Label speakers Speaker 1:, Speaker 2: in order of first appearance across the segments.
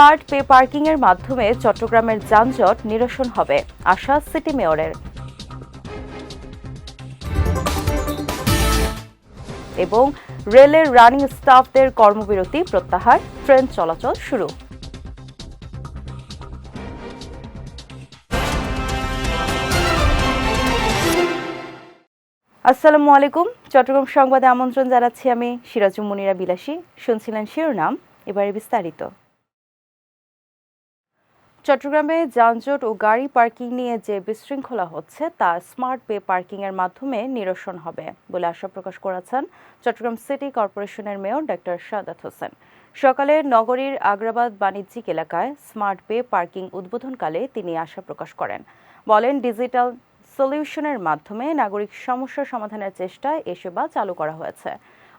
Speaker 1: Smart pay parking এর মাধ্যমে চট্টগ্রামের যানজট নিরসন হবে, আশা সিটি মেয়রের। এবং রেলের রানিং স্টাফদের কর্মবিরতি প্রত্যাহার, ট্রেন চলাচল শুরু। আসসালামু আলাইকুম। চট্টগ্রাম সংবাদে আমন্ত্রণ জানাচ্ছি আমি সিরাজুম মুনিরা বিলাসী। শুনছিলেন শিরোনাম, এবারে বিস্তারিত। চট্টগ্রামে যানজট ও গাড়ি পার্কিং নিয়ে যে বিশৃঙ্খলা হচ্ছে, তা স্মার্ট পে পার্কিং এর মাধ্যমে নিরসন হবে বলে আশা প্রকাশ করেছেন চট্টগ্রাম সিটি কর্পোরেশনের মেয়র ডক্টর সাদাত হোসেন। সকালে নগরীর আগ্রাবাদ বাণিজ্যিক এলাকায় স্মার্ট পে পার্কিং উদ্বোধনকালে তিনি আশা প্রকাশ করেন। বলেন, ডিজিটাল সলিউশনের মাধ্যমে নাগরিক সমস্যা সমাধানের চেষ্টায় এ সেবা চালু করা হয়েছে।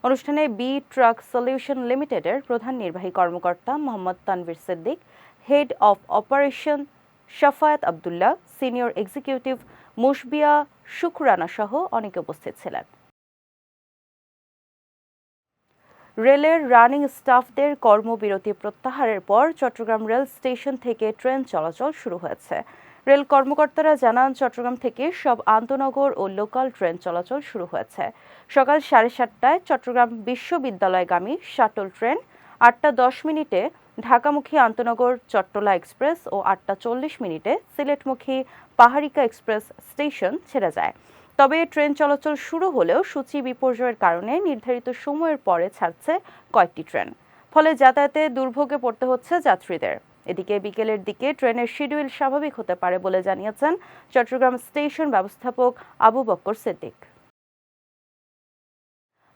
Speaker 1: অনুষ্ঠানে বি ট্রাক সলিউশন লিমিটেডের প্রধান নির্বাহী কর্মকর্তা Mohammad Tanvir Siddique head of operation Shafayat Abdullah senior executive Mushbia Shukrana সহ অনেকে উপস্থিত ছিলেন। রেলের রানিং স্টাফদের কর্মবিরতি প্রত্যাহারের পর চট্টগ্রাম রেল স্টেশন থেকে ট্রেন চলাচল শুরু হয়েছে। রেল কর্মকর্তারা জানান, চট্টগ্রাম থেকে সব আন্তনগর ও লোকাল ট্রেন চলাচল শুরু হয়েছে। সকাল সাড়ে সাতটায় চট্টগ্রাম বিশ্ববিদ্যালয়গামী শাটল ট্রেন আটটা দশ মিনিটে ঢাকামুখী আন্তনগর, চট্টলা এক্সপ্রেস ও আটটা চল্লিশ মিনিটে সিলেটমুখী পাহাড়িকা এক্সপ্রেস স্টেশন ছেড়ে যায়। তবে ট্রেন চলাচল শুরু হলেও সূচি বিপর্যয়ের কারণে নির্ধারিত সময়ের পরে ছাড়ছে কয়েকটি ট্রেন। ফলে যাতায়াতে দুর্ভোগে পড়তে হচ্ছে যাত্রীদের। এদিকে বিকেলের দিকে ট্রেনের শিডিউল স্বাভাবিক হতে পারে বলে জানিয়েছেন চট্টগ্রাম স্টেশন ব্যবস্থাপক আবু বক্কর সিদ্দিক।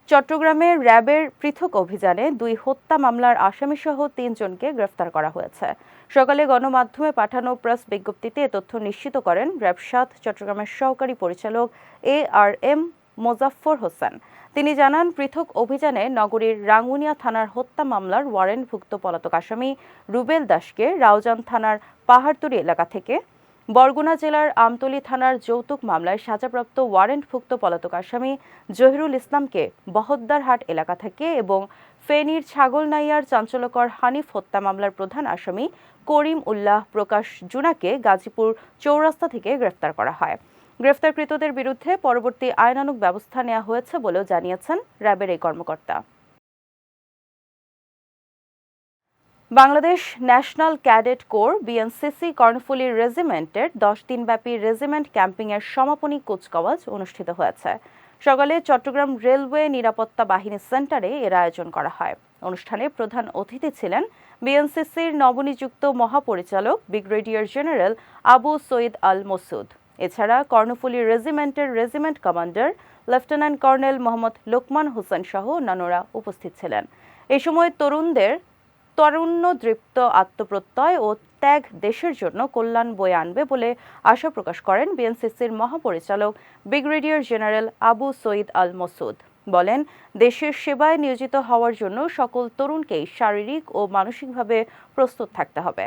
Speaker 1: চট্টগ্রামে র্যাবের পৃথক অভিযানে দুই হত্যা মামলার আসামিসহ তিনজনকে গ্রেফতার করা হয়েছে। সকালে গণমাধ্যমে পাঠানো প্রেস বিজ্ঞপ্তিতে এ তথ্য নিশ্চিত করেন র্যাব সাত চট্টগ্রামের সহকারী পরিচালক A R M Mozaffar Hossain. তিনি জানান, পৃথক অভিযানে নগরীর রাঙ্গুনিয়া থানার হত্যা মামলার ওয়ারেন্টভুক্ত পলাতক আসামি রুবেল দাসকে রাউজান থানার পাহাড়তুরি এলাকা থেকে বরগুনা জেলার আমতলী থানার যৌতুক মামলায় সাজাপ্রাপ্ত ওয়ারেন্টভুক্ত পলাতক আসামি জহিরুল ইসলামকে বহদ্দারহাট এলাকা থেকে এবং ফেনীর ছাগলনাইয়ার চাঞ্চল্যকর হানিফ হত্যা মামলার প্রধান আসামি করিম উল্লাহ প্রকাশ জুনাকে গাজীপুর চৌরাস্তা থেকে গ্রেফতার করা হয়। গ্রেফতারকৃতদের বিরুদ্ধে পরবর্তী আইনানুগ ব্যবস্থা নেওয়া হয়েছে বলেও জানিয়েছেন র্যাবের এই কর্মকর্তা। Bangladesh national cadet corps BNCC Karnaphuli রেজিমেন্টের দশ দিনব্যাপী রেজিমেন্ট ক্যাম্পিংয়ের সমাপনী কুচকাওয়াজ অনুষ্ঠিত হয়েছে। সকালে চট্টগ্রাম রেলওয়ে নিরাপত্তা বাহিনী সেন্টারে এর আয়োজন করা হয়। অনুষ্ঠানে প্রধান অতিথি ছিলেন বিএনসিসির নবনিযুক্ত মহাপরিচালক ব্রিগেডিয়ার জেনারেল আবু সৈয়দ আল মসুদ। এছাড়া Karnaphuli রেজিমেন্টের regiment commander lieutenant colonel Mohammad Lokman Hossain সহ অন্যান্যরা উপস্থিত ছিলেন। এ সময় তরুণদের তরুণ্যদৃপ্ত আত্মপ্রত্যয় ও ত্যাগ দেশের জন্য কল্যাণ বয়ে আনবে বলে আশা প্রকাশ করেন বিএনসিসির মহাপরিচালক ব্রিগেডিয়ার জেনারেল আবু সঈদ আল মসুদ। বলেন, দেশের সেবায় নিয়োজিত হওয়ার জন্য সকল তরুণকেই শারীরিক ও মানসিকভাবে প্রস্তুত থাকতে হবে।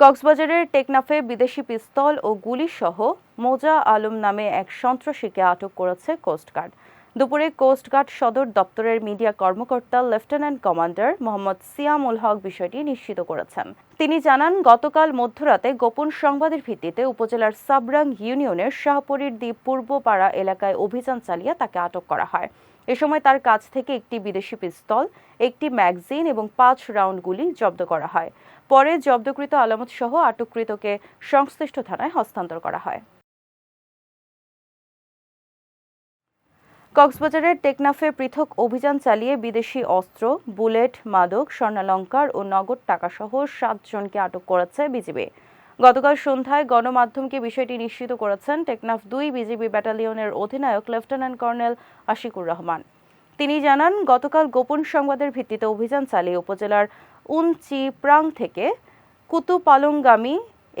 Speaker 1: কক্সবাজারের টেকনাফে বিদেশি পিস্তল ও গুলি সহ মোজা আলম নামে এক সন্ত্রাসীকে আটক করেছে কোস্টগার্ড। দুপুরে কোস্টগার্ড সদর দপ্তরের মিডিয়া কর্মকর্তা লেফটেন্যান্ট কমান্ডার মোহাম্মদ সিয়ামুল হক বিষয়টি নিশ্চিত করেছেন। তিনি জানান, গতকাল মধ্যরাতে গোপন সংবাদের ভিত্তিতে উপজেলার সাবরাং ইউনিয়নের শাহপরীর দ্বীপ পূর্বপাড়া এলাকায় অভিযান চালিয়ে তাকে আটক করা হয়। এ সময় তার কাছ থেকে একটি বিদেশি পিস্তল, একটি ম্যাগজিন এবং পাঁচ রাউন্ড গুলি জব্দ করা হয়। পরে জব্দকৃত আলামত সহ আটককৃতকে সংশ্লিষ্ট থানায় হস্তান্তর করা হয়। কক্সবাজারের টেকনাফে পৃথক অভিযান চালিয়ে বিদেশি অস্ত্র, বুলেট, মাদক, স্বর্ণালঙ্কার ও নগদ টাকাসহ সাতজনকে আটক করেছে বিজিবি। গতকাল সন্ধ্যায় গণমাধ্যমকে বিষয়টি নিশ্চিত করেছেন টেকনাফ দুই বিজিবি ব্যাটালিয়নের অধিনায়ক লেফটেন্যান্ট কর্নেল আশিকুর রহমান। তিনি জানান, গতকাল গোপন সংবাদের ভিত্তিতে অভিযান চালিয়ে উপজেলার উনচি প্রাং থেকে কুতুপালংগামী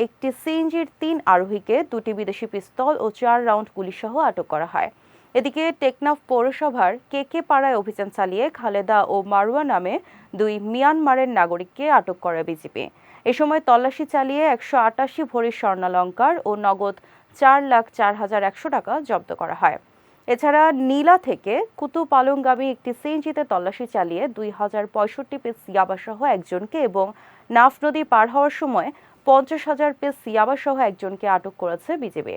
Speaker 1: একটি সিএনজির তিন আরোহীকে দুটি বিদেশি পিস্তল ও চার রাউন্ড গুলিসহ আটক করা হয়। এদিকে টেকনাফ পৌরসভার কে কে পাড়ায় অভিযান চালিয়ে খালেদা ও মারুয়া নামে দুই মিয়ানমারের নাগরিককে আটক করে বিজেপি। এ সময় তল্লাশি চালিয়ে একশো আটাশি ভরি স্বর্ণালঙ্কার ও নগদ চার লাখ চার হাজার একশো টাকা জব্দ করা হয়। এছাড়া নীলা থেকে কুতুব আলমগামী একটি সিএনজিতে তল্লাশি চালিয়ে দুই হাজার পঁয়ষট্টি পিস ইয়াবাসহ একজনকে এবং নাফ নদী পার হওয়ার সময় পঞ্চাশ হাজার পিস ইয়াবাসহ একজনকে আটক করেছে বিজেপি।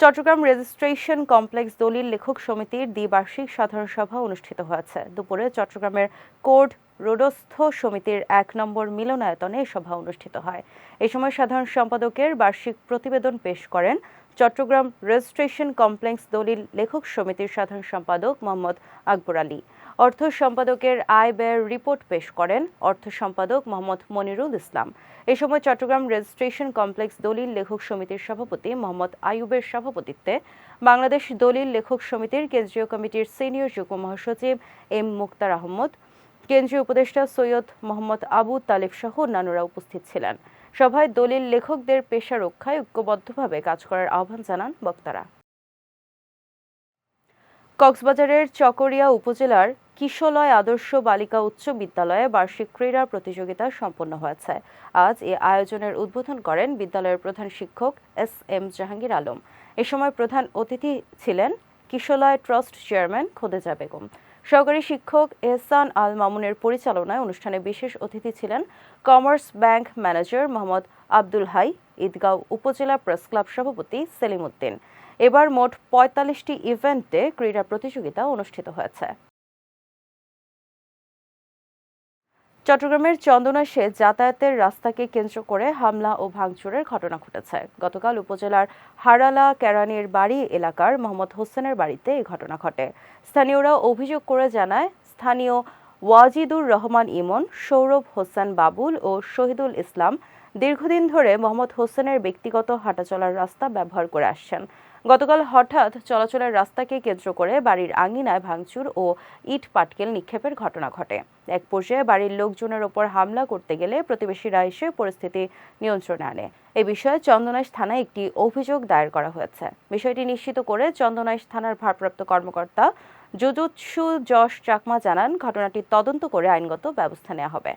Speaker 1: চট্টগ্রাম রেজিস্ট্রেশন কমপ্লেক্স দলিল লেখক সমিতির দ্বিবার্ষিক সাধারণ সভা অনুষ্ঠিত হয়েছে। দুপুরে চট্টগ্রামের কোর্ট রোডস্থ সমিতির এক নম্বর মিলনায়তনে সভা অনুষ্ঠিত হয়। এই সময় সাধারণ সম্পাদকের বার্ষিক প্রতিবেদন পেশ করেন চট্টগ্রাম রেজিস্ট্রেশন কমপ্লেক্স দলিল লেখক সমিতির সাধারণ সম্পাদক মোহাম্মদ আকবর আলী। অর্থ সম্পাদকের আয় ব্যয়ের রিপোর্ট পেশ করেন অর্থ সম্পাদক মোহাম্মদ মনিরুল ইসলাম। এ সময় চট্টগ্রাম রেজিস্ট্রেশন কমপ্লেক্স দলিল লেখক সমিতির সভাপতি মোহাম্মদ আয়ুবের সভাপতিত্বে বাংলাদেশ দলিল লেখক সমিতির কেন্দ্রীয় কমিটির সিনিয়র যুগ্ম মহাসচিব এম মুক্তার আহমদ, কেন্দ্রীয় উপদেষ্টা সৈয়দ মোহাম্মদ আবু তালেব সহ অন্যান্যরা উপস্থিত ছিলেন। সভায় দলিল লেখকদের পেশা রক্ষায় ঐক্যবদ্ধভাবে কাজ করার আহ্বান জানান বক্তারা। কক্সবাজারের চকরিয়া উপজেলার কিশলয় আদর্শ বালিকা উচ্চ বিদ্যালয়ে বার্ষিক ক্রীড়া প্রতিযোগিতা সম্পন্ন হয়েছে। আজ এ আয়োজনের উদ্বোধন করেন বিদ্যালয়ের প্রধান শিক্ষক এস এম জাহাঙ্গীর আলম। এ সময় প্রধান অতিথি ছিলেন কিশলয় ট্রাস্ট চেয়ারম্যান খোদেজা বেগম। সহকারী শিক্ষক এহসান আল মামুনের পরিচালনায় অনুষ্ঠানে বিশেষ অতিথি ছিলেন commerce bank manager Mohammad Abdul Hai, Eidgaon upazila press club সভাপতি সেলিম উদ্দিন। এবার মোট পঁয়তাল্লিশটি ইভেন্টে ক্রীড়া প্রতিযোগিতা অনুষ্ঠিত হয়েছে। চট্টগ্রামের চন্দনাশে যাতায়াতের রাস্তাকে কেন্দ্র করে হামলা ও ভাঙচুরের ঘটনা ঘটেছে। গতকাল উপজেলার হারালা কেরানির বাড়ি এলাকার মোহাম্মদ হোসেনের বাড়িতে এই ঘটনা ঘটে। স্থানীয়রা অভিযোগ করে জানায়, স্থানীয় ওয়াজিদুর রহমান ইমন, সৌরভ হোসেন বাবুল ও শহীদুল ইসলাম দীর্ঘদিন ধরে মোহাম্মদ হোসেনের ব্যক্তিগত হাঁটাচলার রাস্তা ব্যবহার করে আসছেন। গতকাল হঠাৎ চলাচলের রাস্তাকে কেন্দ্র করে বাড়ির আঙিনায় ভাঙচুর ও ইট পাটকেল নিক্ষেপের ঘটনা ঘটে। এক পর্যায়ে বাড়ির লোকজনের ওপর হামলা করতে গেলে প্রতিবেশীরা এসে পরিস্থিতি নিয়ন্ত্রণে আনে। এ বিষয়ে চন্দনাইশ থানায় একটি অভিযোগ দায়ের করা হয়েছে। বিষয়টি নিশ্চিত করে চন্দনাইশ থানার ভারপ্রাপ্ত কর্মকর্তা যুজুৎসু যশ চাকমা জানান, ঘটনাটি তদন্ত করে আইনগত ব্যবস্থা নেওয়া হবে।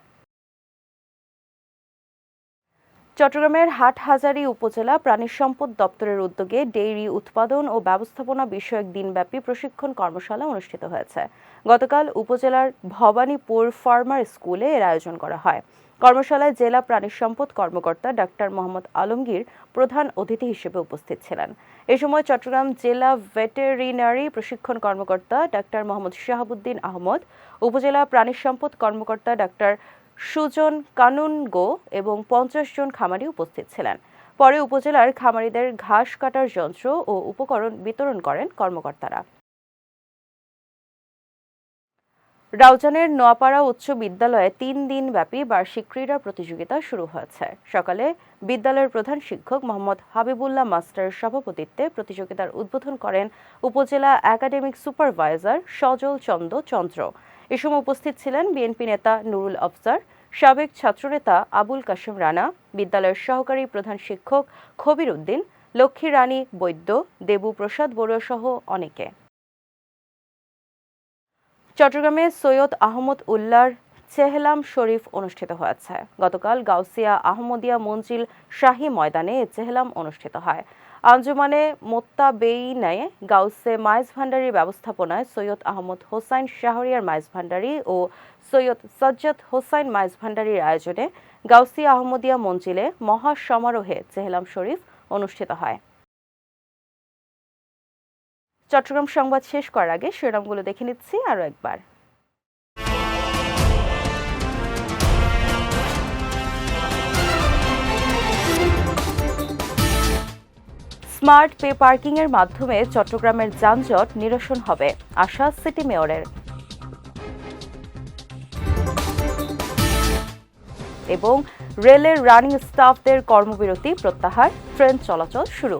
Speaker 1: চট্টগ্রামের হাটহাজারী উপজেলা প্রাণী সম্পদ দপ্তরের উদ্যোগে ডেইরি উৎপাদন ও ব্যবস্থাপনা বিষয়ক দিনব্যাপী প্রশিক্ষণ কর্মশালা অনুষ্ঠিত হয়েছে। গতকাল উপজেলার ভবানীপুর ফার্মার স্কুলে এর আয়োজন করা হয়। কর্মশালায় জেলা প্রাণী সম্পদ কর্মকর্তা ডাক্তার মোহাম্মদ আলমগীর প্রধান অতিথি হিসেবে উপস্থিত ছিলেন। এ সময় চট্টগ্রাম জেলা ভেটেরিনারি প্রশিক্ষণ কর্মকর্তা ডাক্তার মোহাম্মদ শাহাবুদ্দিন আহমদ, উপজেলা প্রাণী সম্পদ কর্মকর্তা ডাক্তার সুজন কানুনগো এবং পঞ্চাশ জন খামারি উপস্থিত ছিলেন। পরে উপজেলার খামারিদের ঘাস কাটার যন্ত্র ও উপকরণ বিতরণ করেন কর্মকর্তারা। রাউজানের নোয়াপাড়া উচ্চ বিদ্যালয়ে তিন দিন ব্যাপী বার্ষিক ক্রীড়া প্রতিযোগিতা শুরু হয়েছে। সকালে বিদ্যালয়ের প্রধান শিক্ষক মোহাম্মদ হাবিবুল্লাহ মাস্টারের সভাপতিত্বে প্রতিযোগিতার উদ্বোধন করেন উপজেলা একাডেমিক সুপারভাইজার সজল চন্দ্র চন্দ্র। এ সময় উপস্থিত ছিলেন বিএনপি নেতা নুরুল আফজার, সাবেক ছাত্রনেতা আবুল কাশেম রানা, বিদ্যালয়ের সহকারী প্রধান শিক্ষক খবির উদ্দিন, লক্ষ্মী রানী বৈদ্য, দেবু প্রসাদ বড়ুয়া সহ অনেকে। চট্টগ্রামে সৈয়দ আহমদ উল্লার চেহলাম শরীফ অনুষ্ঠিত হয়েছে। গতকাল গাউসিয়া আহমদিয়া মঞ্জিল শাহী ময়দানে চেহলাম অনুষ্ঠিত হয়। আঞ্জুমানে মোত্তাবেইনায় গাউসে মাইজ ভান্ডারির ব্যবস্থাপনায় সৈয়দ আহমদ হোসাইন শাহরিয়ার মাইজ ভান্ডারি ও সৈয়দ সজ্জাদ হোসাইন মাইজ ভান্ডারির আয়োজনে গাউসিয়া আহমদিয়া মঞ্জিলে মহা সমারোহে চেহলাম শরীফ অনুষ্ঠিত হয়। চট্টগ্রাম সংবাদ শেষ করার আগে শিরোনামগুলো দেখে নিচ্ছি আরও একবার। স্মার্ট পে পার্কিং এর মাধ্যমে চট্টগ্রামের যানজট নিরসন হবে, আশা সিটি মেয়রের। এবং রেলের রানিং স্টাফদের কর্মবিরতি প্রত্যাহার, ট্রেন চলাচল শুরু।